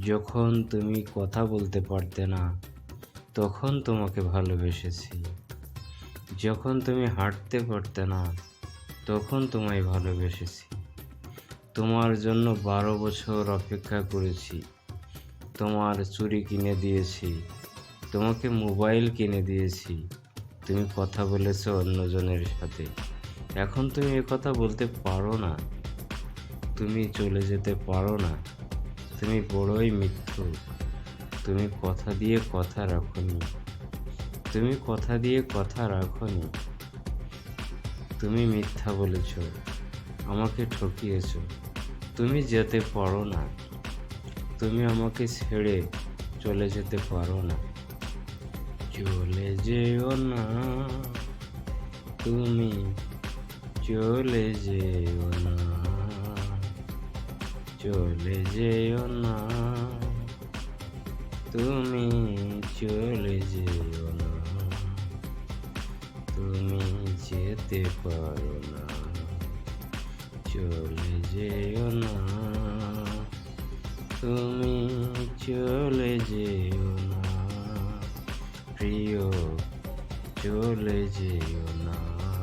যখন তুমি কথা বলতে পারতে না, তখন তোমাকে ভালোবেসেছি। যখন তুমি হাঁটতে পারতে না, তখন তোমায় ভালোবেসেছি। তোমার জন্য বারো বছর অপেক্ষা করেছি। তোমার চুরি কিনে দিয়েছি। তোমাকে মোবাইল কিনে দিয়েছি। তুমি কথা বলেছ অন্যজনের সাথে। এখন তুমি এ কথা বলতে পারো না। তুমি চলে যেতে পারো না। তুমি বড়ই মিথ্যু। তুমি কথা দিয়ে কথা রাখনি। তুমি কথা দিয়ে কথা রাখনি। তুমি মিথ্যা বলেছ। আমাকে ঠকিয়েছ। তুমি যেতে পারো না। তুমি আমাকে ছেড়ে চলে যেতে পারো না। চলে যেও না। তুমি চলে যেও না। চলে যেও না। তুমি চলে যেও না। তুমি যেতে পারো না। চলে যেও না। তুমি চলে যেও না। প্রিয়, চলে যেও না।